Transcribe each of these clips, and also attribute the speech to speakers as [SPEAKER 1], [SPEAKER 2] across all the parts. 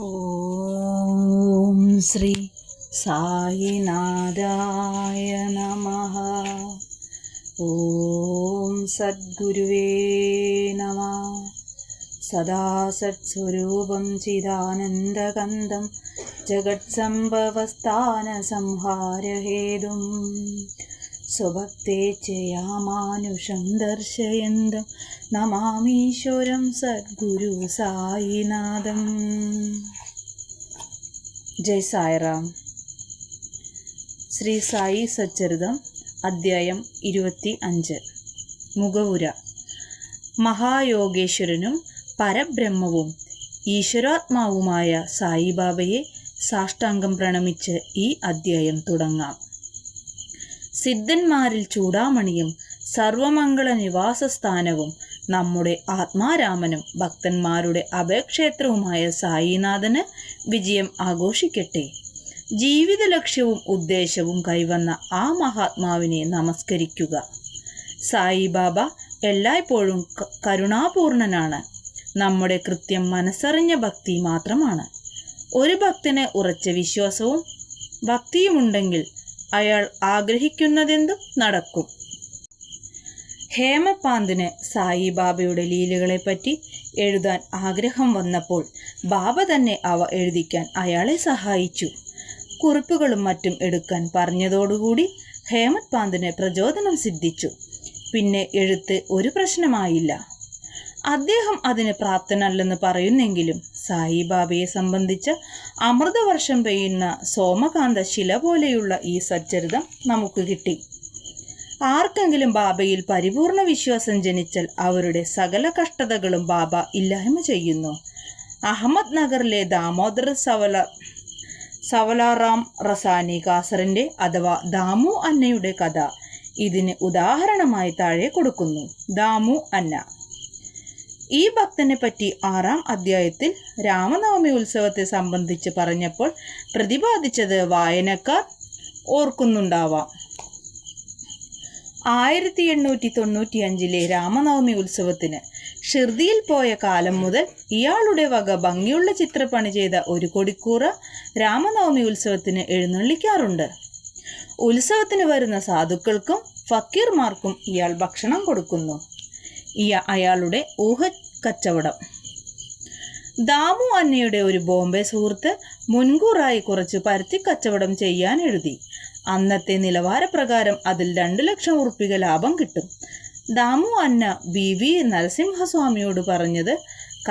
[SPEAKER 1] ഓം ശ്രീ സായിനാഥായ നമ ഓം സദ്ഗുരുവേ നമ. സദാ സത്സ്വരൂപം ചിദാനന്ദകന്ദം ജഗത്സംഭവസ്ഥാനസംഹാരഹേതും. സ്വഭക്തേ ചയാമാനുഷം ദർശയന്തം നമാമീശ്വരം സദ്ഗുരു സായിനാഥം. ജയ് സായിറാം. ശ്രീ സായി സച്ചരിതം അദ്ധ്യായം ഇരുപത്തി അഞ്ച് മുഖവുര. മഹായോഗേശ്വരനും പരബ്രഹ്മവും ഈശ്വരാത്മാവുമായ സായിബാബയെ സാഷ്ടാംഗം പ്രണമിച്ച് ഈ അദ്ധ്യായം തുടങ്ങാം. സിദ്ധന്മാരിൽ ചൂടാമണിയും സർവമംഗള നിവാസസ്ഥാനവും നമ്മുടെ ആത്മാരാമനും ഭക്തന്മാരുടെ അഭയക്ഷേത്രവുമായ സായിനാഥന് വിജയം ആഘോഷിക്കട്ടെ. ജീവിത ലക്ഷ്യവും ഉദ്ദേശവും കൈവന്ന ആ മഹാത്മാവിനെ നമസ്കരിക്കുക. സായിബാബ എല്ലായ്പ്പോഴും കരുണാപൂർണനാണ്. നമ്മുടെ കൃത്യം മനസ്സറിഞ്ഞ ഭക്തി മാത്രമാണ്. ഒരു ഭക്തന് ഉറച്ച വിശ്വാസവും ഭക്തിയുമുണ്ടെങ്കിൽ അയാൾ ആഗ്രഹിക്കുന്നതെന്തും നടക്കും. ഹേമപാന്തിന് സായിബാബയുടെ ലീലകളെപ്പറ്റി എഴുതാൻ ആഗ്രഹം വന്നപ്പോൾ ബാബ തന്നെ അവ എഴുതിക്കാൻ അയാളെ സഹായിച്ചു. കുറിപ്പുകളും മറ്റും എടുക്കാൻ പറഞ്ഞതോടുകൂടി ഹേമത് പാന്തിന് പ്രചോദനം സിദ്ധിച്ചു. പിന്നെ എഴുത്ത് ഒരു പ്രശ്നമായില്ല. അദ്ദേഹം അതിന് പ്രാപ്തനല്ലെന്ന് പറയുന്നെങ്കിലും സായിബാബയെ സംബന്ധിച്ച് അമൃതവർഷം പെയ്യുന്ന സോമകാന്ത ശില പോലെയുള്ള ഈ സച്ചരിതം നമുക്ക് കിട്ടി. ആർക്കെങ്കിലും ബാബയിൽ പരിപൂർണ വിശ്വാസം ജനിച്ചാൽ അവരുടെ സകല കഷ്ടതകളും ബാബ ഇല്ലായ്മ ചെയ്യുന്നു. അഹമ്മദ് നഗറിലെ ദാമോദർ സവല സവലാറാം റസാനി കാസറിന്റെ അഥവാ ദാമു അന്നയുടെ കഥ ഇതിന് ഉദാഹരണമായി താഴെ കൊടുക്കുന്നു. ദാമു അന്ന. ഈ ഭക്തനെ പറ്റി ആറാം അധ്യായത്തിൽ രാമനവമി ഉത്സവത്തെ സംബന്ധിച്ച് പറഞ്ഞപ്പോൾ പ്രതിപാദിച്ചത് വായനക്കാർ ഓർക്കുന്നുണ്ടാവാം. ആയിരത്തി എണ്ണൂറ്റി തൊണ്ണൂറ്റി അഞ്ചിലെ രാമനവമി ഉത്സവത്തിന് ഷിർദിയിൽ പോയ കാലം മുതൽ ഇയാളുടെ വക ഭംഗിയുള്ള ചിത്രപ്പണി ചെയ്ത ഒരു കൊടിക്കൂറ രാമനവമി ഉത്സവത്തിന് എഴുന്നള്ളിക്കാറുണ്ട്. ഉത്സവത്തിന് വരുന്ന സാധുക്കൾക്കും ഫക്കീർമാർക്കും ഇയാൾ ഭക്ഷണം കൊടുക്കുന്നു. ഇയ അയാളുടെ ഊഹ കച്ചവടം ദാമു അന്നയുടെ ഒരു ബോംബെ സുഹൃത്ത് മുൻകൂറായി കുറച്ച് പരുത്തി കച്ചവടം ചെയ്യാൻ എഴുതി. അന്നത്തെ നിലവാരപ്രകാരം അതിൽ രണ്ടു ലക്ഷം ഉറുപ്പിക ലാഭം കിട്ടും. ദാമു അന്ന ബി വി. നരസിംഹസ്വാമിയോട് പറഞ്ഞത്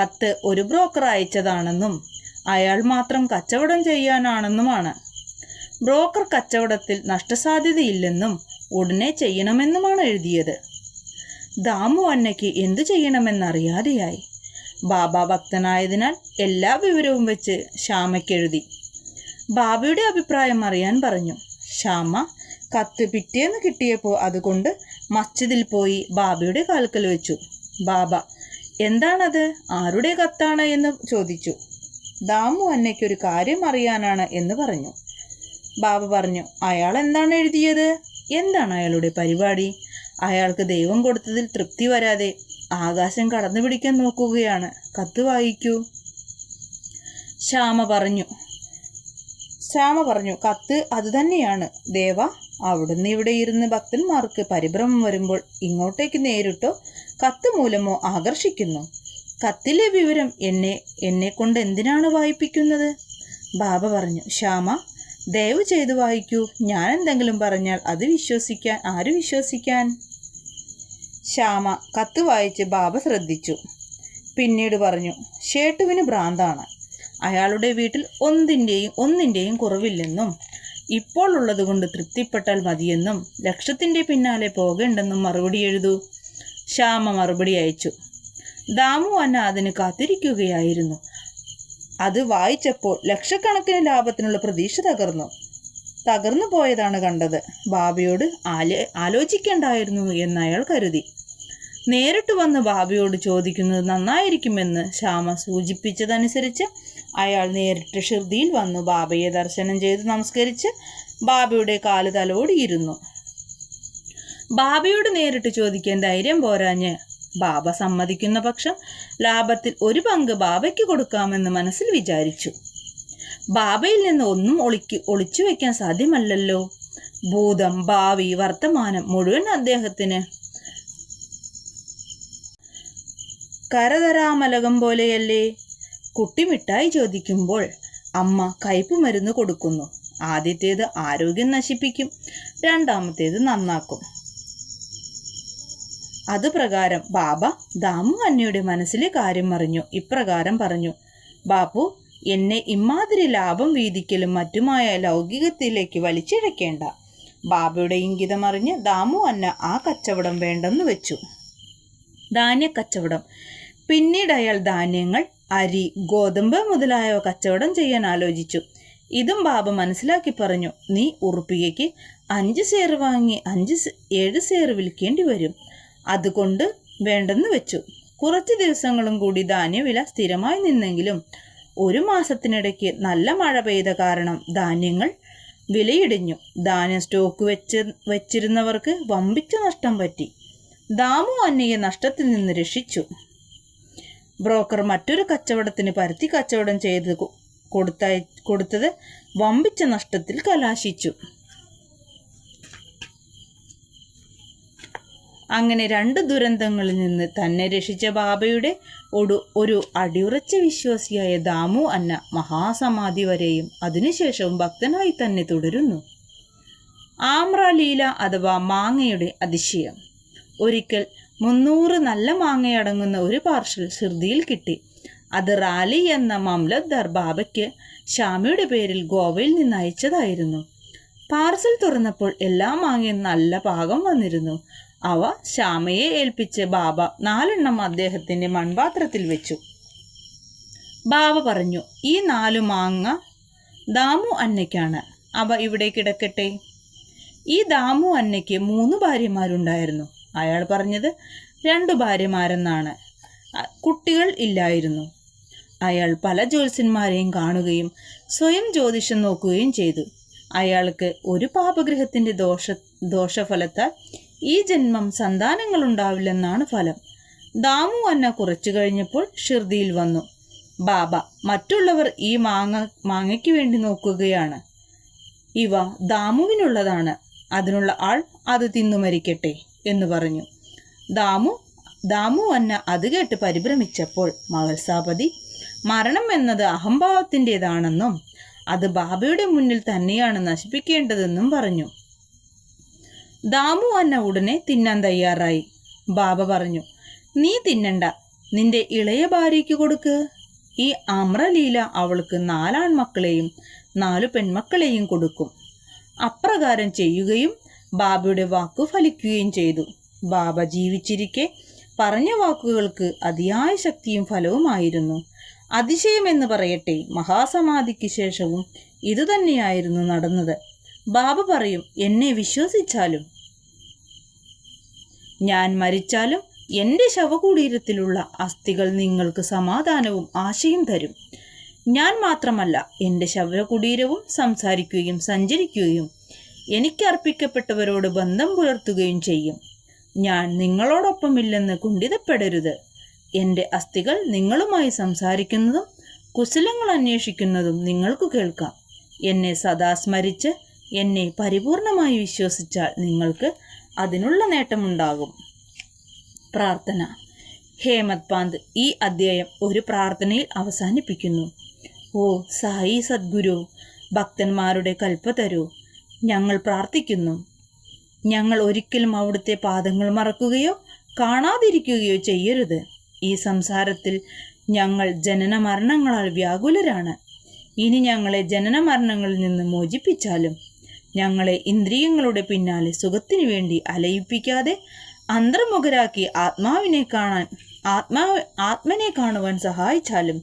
[SPEAKER 1] കത്ത് ഒരു ബ്രോക്കർ അയച്ചതാണെന്നും അയാൾ മാത്രം കച്ചവടം ചെയ്യാനാണെന്നുമാണ്. ബ്രോക്കർ കച്ചവടത്തിൽ നഷ്ടസാധ്യതയില്ലെന്നും ഉടനെ ചെയ്യണമെന്നുമാണ് എഴുതിയത്. ദാമു അന്നയ്ക്ക് എന്തു ചെയ്യണമെന്നറിയാതെയായി. ബാബ ഭക്തനായതിനാൽ എല്ലാ വിവരവും വെച്ച് ശ്യാമയ്ക്കെഴുതി ബാബയുടെ അഭിപ്രായം അറിയാൻ പറഞ്ഞു. ശ്യാമ കത്ത് പിറ്റേന്ന് കിട്ടിയപ്പോൾ അതുകൊണ്ട് മസ്ജിദിൽ പോയി ബാബയുടെ കാൽക്കൽ വെച്ചു. ബാബ എന്താണത്? ആരുടെ കത്താണ്? എന്ന് ചോദിച്ചു. ദാമു അന്നയ്ക്കൊരു കാര്യം അറിയാനാണ് എന്ന് പറഞ്ഞു. ബാബ പറഞ്ഞു അയാൾ എന്താണ് എഴുതിയത്? എന്താണ് അയാളുടെ പരിപാടി? അയാൾക്ക് ദൈവം കൊടുത്തതിൽ തൃപ്തി വരാതെ ആകാശം കടന്നു പിടിക്കാൻ നോക്കുകയാണ്. കത്ത് വായിക്കൂ. ശ്യാമ പറഞ്ഞു. ശ്യാമ പറഞ്ഞു കത്ത് അതുതന്നെയാണ് ദേവ അവിടുന്ന് ഇവിടെ ഇരുന്ന് ഭക്തന്മാർക്ക് പരിഭ്രമം വരുമ്പോൾ ഇങ്ങോട്ടേക്ക് നേരിട്ടോ? കത്ത് മൂലമോ ആകർഷിക്കുന്നു? കത്തിലെ വിവരം എന്നെ എന്നെ കൊണ്ട് എന്തിനാണ് വായിപ്പിക്കുന്നത്? ബാബ പറഞ്ഞു ശ്യാമ ദയവ് ചെയ്ത് വായിക്കൂ. ഞാൻ എന്തെങ്കിലും പറഞ്ഞാൽ അത് വിശ്വസിക്കാൻ ആര് വിശ്വസിക്കാൻ? ശ്യാമ കത്ത് വായിച്ച് ബാബ ശ്രദ്ധിച്ചു. പിന്നീട് പറഞ്ഞു ഷേട്ടുവിന് ഭ്രാന്താണ്. അയാളുടെ വീട്ടിൽ ഒന്നിന്റെയും ഒന്നിന്റെയും കുറവില്ലെന്നും ഇപ്പോൾ ഉള്ളതുകൊണ്ട് തൃപ്തിപ്പെട്ടാൽ മതിയെന്നും ലക്ഷത്തിന്റെ പിന്നാലെ പോകേണ്ടെന്നും മറുപടി എഴുതു. ശ്യാമ മറുപടി അയച്ചു. ദാമു അന്ന അതിന് കാത്തിരിക്കുകയായിരുന്നു. അത് വായിച്ചപ്പോൾ ലക്ഷക്കണക്കിന് ലാഭത്തിനുള്ള പ്രതീക്ഷ തകർന്നു. തകർന്നു പോയതാണ് കണ്ടത്. ബാബയോട് ആലോ ആലോചിക്കേണ്ടായിരുന്നു എന്ന് അയാൾ കരുതി. നേരിട്ട് വന്ന് ബാബയോട് ചോദിക്കുന്നത് നന്നായിരിക്കുമെന്ന് ശ്യാമ സൂചിപ്പിച്ചതനുസരിച്ച് അയാൾ നേരിട്ട് ഷിർദിയിൽ വന്നു ബാബയെ ദർശനം ചെയ്ത് നമസ്കരിച്ച് ബാബയുടെ കാൽ തലോടിയിരുന്നു. ബാബയോട് നേരിട്ട് ചോദിക്കാൻ ധൈര്യം പോരാഞ്ഞ് ബാബ സമ്മതിക്കുന്ന പക്ഷം ലാഭത്തിൽ ഒരു പങ്ക് ബാബയ്ക്ക് കൊടുക്കാമെന്ന് മനസ്സിൽ വിചാരിച്ചു. ബാബയിൽ നിന്ന് ഒന്നും ഒളിക്ക് ഒളിച്ചു വയ്ക്കാൻ സാധ്യമല്ലല്ലോ. ഭൂതം ഭാവി വർത്തമാനം മുഴുവൻ അദ്ദേഹത്തിന്. കരതരാമലകം പോലെയല്ലേ? കുട്ടി മിഠായി ചോദിക്കുമ്പോൾ അമ്മ കയ്പ് മരുന്ന് കൊടുക്കുന്നു. ആദ്യത്തേത് ആരോഗ്യം നശിപ്പിക്കും രണ്ടാമത്തേത് നന്നാക്കും. അത് പ്രകാരം ബാബ ദാമു അന്നയുടെ മനസ്സിലെ കാര്യം അറിഞ്ഞു. ഇപ്രകാരം പറഞ്ഞു ബാപ്പു എന്നെ ഇമാതിരി ലാഭം വീതിക്കലും മറ്റുമായ ലൗകികത്തിലേക്ക് വലിച്ചിഴക്കേണ്ട. ബാബയുടെ ഇംഗിതമറിഞ്ഞ് ദാമു അന്ന ആ കച്ചവടം വേണ്ടെന്ന് വെച്ചു. ധാന്യ കച്ചവടം പിന്നീട് അയാൾ ധാന്യങ്ങൾ അരി ഗോതമ്പ് മുതലായവ കച്ചവടം ചെയ്യാൻ ആലോചിച്ചു. ഇതും ബാബ മനസ്സിലാക്കി പറഞ്ഞു നീ ഉറുപ്പികയ്ക്ക് അഞ്ച് സേർ വാങ്ങി അഞ്ച് ഏഴ് സേർ വിൽക്കേണ്ടി വരും. അതുകൊണ്ട് വേണ്ടെന്ന് വെച്ചു. കുറച്ച് ദിവസങ്ങളും കൂടി ധാന്യവില സ്ഥിരമായി നിന്നെങ്കിലും ഒരു മാസത്തിനിടയ്ക്ക് നല്ല മഴ പെയ്ത കാരണം ധാന്യങ്ങൾ വിലയിടിഞ്ഞു. ധാന്യം സ്റ്റോക്ക് വെച്ച് വെച്ചിരുന്നവർക്ക് വമ്പിച്ച നഷ്ടം പറ്റി. ദാമു അന്നയെ നഷ്ടത്തിൽ നിന്ന് രക്ഷിച്ചു. ബ്രോക്കർ മറ്റൊരു കച്ചവടത്തിന് പരുത്തി കച്ചവടം ചെയ്ത് കൊടുത്ത കൊടുത്തത് വമ്പിച്ച നഷ്ടത്തിൽ കലാശിച്ചു. അങ്ങനെ രണ്ട് ദുരന്തങ്ങളിൽ നിന്ന് തന്നെ രക്ഷിച്ച ബാബയുടെ ഒരു ഒരു അടിയുറച്ച വിശ്വാസിയായ ദാമു അന്ന മഹാസമാധി വരെയും അതിനുശേഷവും ഭക്തനായി തന്നെ തുടരുന്നു. ആമ്രലീല അഥവാ മാങ്ങയുടെ അതിശയം. ഒരിക്കൽ മുന്നൂറ് നല്ല മാങ്ങയടങ്ങുന്ന ഒരു പാർസൽ ശ്രുതിയിൽ കിട്ടി. അത് റാലി എന്ന മംലദ്ദാർ ബാബയ്ക്ക് ഷാമിയുടെ പേരിൽ ഗോവയിൽ നിന്ന് അയച്ചതായിരുന്നു. പാർസൽ തുറന്നപ്പോൾ എല്ലാ മാങ്ങയും നല്ല പാകം വന്നിരുന്നു. അവ ശ്യാമയെ ഏൽപ്പിച്ച് ബാബ നാലെണ്ണം അദ്ദേഹത്തിന്റെ മൺപാത്രത്തിൽ വെച്ചു. ബാബ പറഞ്ഞു ഈ നാലു മാങ്ങ ദാമു അന്നയ്ക്കാണ്. അവ ഇവിടെ കിടക്കട്ടെ. ഈ ദാമു അന്നയ്ക്ക് മൂന്ന് ഭാര്യമാരുണ്ടായിരുന്നു. അയാൾ പറഞ്ഞത് രണ്ടു ഭാര്യമാരെന്നാണ്. കുട്ടികൾ ഇല്ലായിരുന്നു. അയാൾ പല ജ്യോത്സ്യന്മാരെയും കാണുകയും സ്വയം ജ്യോതിഷം നോക്കുകയും ചെയ്തു. അയാൾക്ക് ഒരു പാപഗ്രഹത്തിന്റെ ദോഷ ദോഷഫലത്താൽ ഈ ജന്മം സന്താനങ്ങൾ ഉണ്ടാവില്ലെന്നാണ് ഫലം. ദാമു അന്ന കുറച്ചു കഴിഞ്ഞപ്പോൾ ഷിർദിയിൽ വന്നു. ബാബ മറ്റുള്ളവർ ഈ മാങ്ങ മാങ്ങയ്ക്ക് വേണ്ടി നോക്കുകയാണ്. ഇവ ദാമുവിനുള്ളതാണ്. അതിനുള്ള ആൾ അത് തിന്നു മരിക്കട്ടെ എന്ന് പറഞ്ഞു. ദാമു ദാമു അന്ന അത് കേട്ട് പരിഭ്രമിച്ചപ്പോൾ മഹത്സാപതി മരണം എന്നത് അഹംഭാവത്തിന്റെതാണെന്നും അത് ബാബയുടെ മുന്നിൽ തന്നെയാണ് നശിപ്പിക്കേണ്ടതെന്നും പറഞ്ഞു. ദാമു അന്ന ഉടനെ തിന്നാൻ തയ്യാറായി. ബാബ പറഞ്ഞു നീ തിന്നണ്ട. നിന്റെ ഇളയ ഭാര്യയ്ക്ക് കൊടുക്ക്. ഈ അമ്രലീല അവൾക്ക് നാലാൺമക്കളെയും നാലു പെൺമക്കളെയും കൊടുക്കും. അപ്രകാരം ചെയ്യുകയും ബാബയുടെ വാക്കു ഫലിക്കുകയും ചെയ്തു. ബാബ ജീവിച്ചിരിക്കെ പറഞ്ഞ വാക്കുകൾക്ക് അതിയായ ശക്തിയും ഫലവുമായിരുന്നു. അതിശയമെന്ന് പറയട്ടെ മഹാസമാധിക്ക് ശേഷവും ഇതുതന്നെയായിരുന്നു നടന്നത്. ബാബ പറയും എന്നെ വിശ്വസിച്ചാലും. ഞാൻ മരിച്ചാലും എന്റെ ശവകുടീരത്തിലുള്ള അസ്ഥികൾ നിങ്ങൾക്ക് സമാധാനവും ആശയും തരും. ഞാൻ മാത്രമല്ല എന്റെ ശവകുടീരവും സംസാരിക്കുകയും സഞ്ചരിക്കുകയും എനിക്ക് അർപ്പിക്കപ്പെട്ടവരോട് ബന്ധം പുലർത്തുകയും ചെയ്യും. ഞാൻ നിങ്ങളോടൊപ്പമില്ലെന്ന് കുണ്ഠിതപ്പെടരുത്. എന്റെ അസ്ഥികൾ നിങ്ങളുമായി സംസാരിക്കുന്നതും കുശലങ്ങൾ അന്വേഷിക്കുന്നതും നിങ്ങൾക്ക് കേൾക്കാം. എന്നെ സദാ സ്മരിച്ച് എന്നെ പരിപൂർണമായി വിശ്വസിച്ചാൽ നിങ്ങൾക്ക് അതിനുള്ള നേട്ടമുണ്ടാകും. പ്രാർത്ഥന. ഹേമത് പാന്ത് ഈ അദ്ധ്യായം ഒരു പ്രാർത്ഥനയിൽ അവസാനിപ്പിക്കുന്നു. ഓ സായി സദ്ഗുരു ഭക്തന്മാരുടെ കൽപ്പ തരൂ. ഞങ്ങൾ പ്രാർത്ഥിക്കുന്നു. ഞങ്ങൾ ഒരിക്കലും അവിടുത്തെ പാദങ്ങൾ മറക്കുകയോ കാണാതിരിക്കുകയോ ചെയ്യരുത്. ഈ സംസാരത്തിൽ ഞങ്ങൾ ജനന മരണങ്ങളാൽ വ്യാകുലരാണ്. ഇനി ഞങ്ങളെ ജനന മരണങ്ങളിൽ നിന്ന് മോചിപ്പിച്ചാലും ഞങ്ങളെ ഇന്ദ്രിയങ്ങളുടെ പിന്നാലെ സുഖത്തിനു വേണ്ടി അലയിപ്പിക്കാതെ അന്തർമുഖരാക്കി ആത്മാവിനെ കാണാൻ ആത്മാവ് ആത്മനെ കാണുവാൻ സഹായിച്ചാലും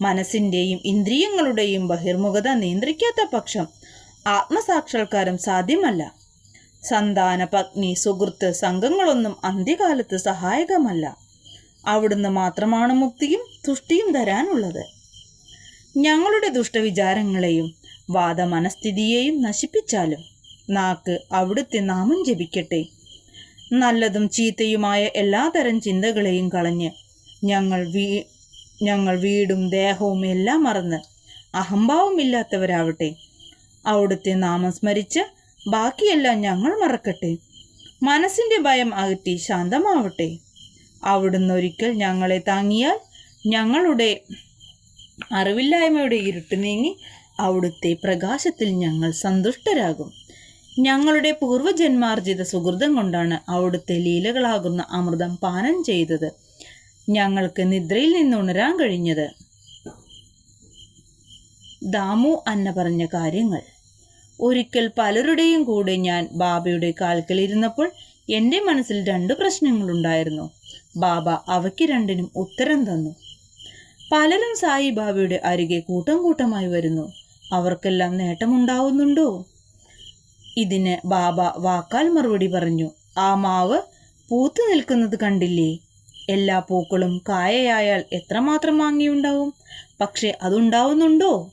[SPEAKER 1] മനസ്സിന്റെയും ഇന്ദ്രിയങ്ങളുടെയും ബഹിർമുഖത നിയന്ത്രിക്കാത്ത പക്ഷം ആത്മസാക്ഷാത്കാരം സാധ്യമല്ല. സന്താന പത്നി സുഹൃത്ത് സംഘങ്ങളൊന്നും അന്ത്യകാലത്ത് സഹായകമല്ല. അവിടുന്ന് മാത്രമാണ് മുക്തിയും തുഷ്ടിയും തരാനുള്ളത്. ഞങ്ങളുടെ ദുഷ്ടവിചാരങ്ങളെയും വാദമനസ്ഥിതിയെയും നശിപ്പിച്ചാലും നാക്ക് അവിടുത്തെ നാമം ജപിക്കട്ടെ. നല്ലതും ചീത്തയുമായ എല്ലാതരം ചിന്തകളെയും കളഞ്ഞ് ഞങ്ങൾ വീ ഞങ്ങൾ വീടും ദേഹവും എല്ലാം മറന്ന് അഹംഭാവമില്ലാത്തവരാവട്ടെ. അവിടുത്തെ നാമം സ്മരിച്ച് ബാക്കിയെല്ലാം ഞങ്ങൾ മറക്കട്ടെ. മനസ്സിന്റെ ഭയം അകറ്റി ശാന്തമാവട്ടെ. അവിടുന്ന് ഒരിക്കൽ ഞങ്ങളെ താങ്ങിയാൽ ഞങ്ങളുടെ അറിവില്ലായ്മയുടെ ഇരുട്ട് നീങ്ങി അവിടുത്തെ പ്രകാശത്തിൽ ഞങ്ങൾ സന്തുഷ്ടരാകും. ഞങ്ങളുടെ പൂർവജന്മാർജിത സുഹൃതം കൊണ്ടാണ് അവിടുത്തെ ലീലകളാകുന്ന അമൃതം പാനം ചെയ്തത്. ഞങ്ങൾക്ക് നിദ്രയിൽ നിന്ന് ഉണരാൻ കഴിഞ്ഞത്. ദാമു അന്ന പറഞ്ഞ കാര്യങ്ങൾ. ഒരിക്കൽ പലരുടെയും കൂടെ ഞാൻ ബാബയുടെ കാൽക്കൽ ഇരുന്നപ്പോൾ എന്റെ മനസ്സിൽ രണ്ട് പ്രശ്നങ്ങളുണ്ടായിരുന്നു. ബാബ അവയ്ക്ക് രണ്ടിനും ഉത്തരം തന്നു. പലരും സായി ബാബയുടെ അരികെ കൂട്ടം കൂട്ടമായി വരുന്നു. അവർക്കെല്ലാം നേട്ടമുണ്ടാവുന്നുണ്ടോ? ഇതിന് ബാബ വാക്കാൽ മറുപടി പറഞ്ഞു. ആ മാവ് പൂത്തു നിൽക്കുന്നത് കണ്ടില്ലേ? എല്ലാ പൂക്കളും കായയായാൽ എത്രമാത്രം മാങ്ങിയുണ്ടാവും? പക്ഷെ അതുണ്ടാവുന്നുണ്ടോ?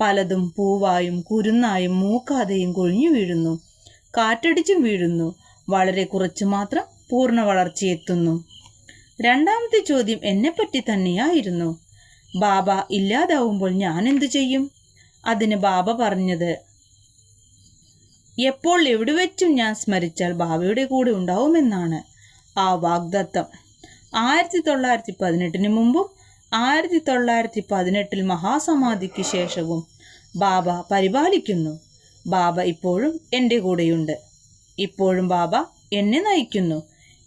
[SPEAKER 1] പലതും പൂവായും കുരുന്നായും മൂക്കാതെയും കൊഴിഞ്ഞു വീഴുന്നു. കാറ്റടിച്ചും വീഴുന്നു. വളരെ കുറച്ച് മാത്രം പൂർണ വളർച്ചയെത്തുന്നു രണ്ടാമത്തെ ചോദ്യം എന്നെപ്പറ്റി തന്നെയായിരുന്നു. ബാബ ഇല്ലാതാവുമ്പോൾ ഞാൻ എന്തു ചെയ്യും? അതിന് ബാബ പറഞ്ഞത്. എപ്പോൾ എവിടെ വെച്ചും ഞാൻ സ്മരിച്ചാൽ ബാബയുടെ കൂടെ ഉണ്ടാവുമെന്നാണ് ആ വാഗ്ദത്തം. ആയിരത്തി തൊള്ളായിരത്തി പതിനെട്ടിന് മുമ്പും ആയിരത്തി തൊള്ളായിരത്തി പതിനെട്ടിൽ മഹാസമാധിക്ക് ശേഷവും ബാബ പരിപാലിക്കുന്നു. ബാബ ഇപ്പോഴും എന്റെ കൂടെയുണ്ട്. ഇപ്പോഴും ബാബ എന്നെ നയിക്കുന്നു.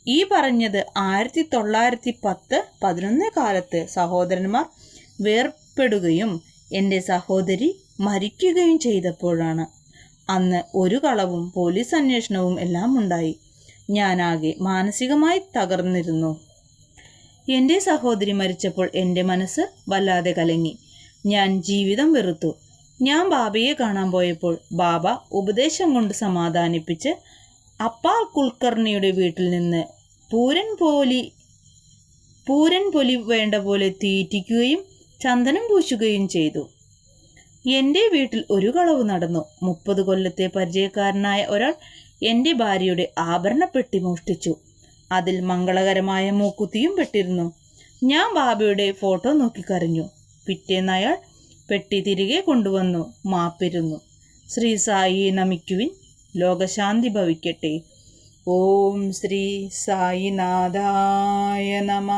[SPEAKER 1] ഈ പറഞ്ഞത് ആയിരത്തി തൊള്ളായിരത്തി പത്ത് പതിനൊന്ന് കാലത്ത് സഹോദരന്മാർ വേർപ്പെടുകയും എന്റെ സഹോദരി മരിക്കുകയും ചെയ്തപ്പോഴാണ്. അന്ന് ഒരു കളവും പോലീസ് അന്വേഷണവും എല്ലാം ഉണ്ടായി ഞാനാകെ മാനസികമായി തകർന്നിരുന്നു. എന്റെ സഹോദരി മരിച്ചപ്പോൾ എന്റെ മനസ്സ് വല്ലാതെ കലങ്ങി. ഞാൻ ജീവിതം വെറുത്തു. ഞാൻ ബാബയെ കാണാൻ പോയപ്പോൾ ബാബ ഉപദേശം കൊണ്ട് സമാധാനിപ്പിച്ച് അപ്പാ കുൽക്കർണിയുടെ വീട്ടിൽ നിന്ന് പൂരൻ പോലി പൂരൻ പൊലി വേണ്ട പോലെ തീറ്റിക്കുകയും ചന്ദനം പൂശുകയും ചെയ്തു. എന്റെ വീട്ടിൽ ഒരു കളവ് നടന്നു. മുപ്പത് കൊല്ലത്തെ പരിചയക്കാരനായ ഒരാൾ എന്റെ ഭാര്യയുടെ ആഭരണപ്പെട്ടി മോഷ്ടിച്ചു. അതിൽ മംഗളകരമായ മൂക്കുത്തിയും പെട്ടിരുന്നു. ഞാൻ ബാബയുടെ ഫോട്ടോ നോക്കിക്കറിഞ്ഞു പിറ്റേന്ന് അയാൾ പെട്ടി തിരികെ കൊണ്ടുവന്നു. മാപ്പിരുന്നു. ശ്രീ സായി നമിക്കുവിൻ. ലോകശാന്തി ഭവിക്കട്ടെ. ഓം ശ്രീ സായിനാഥായ നമ.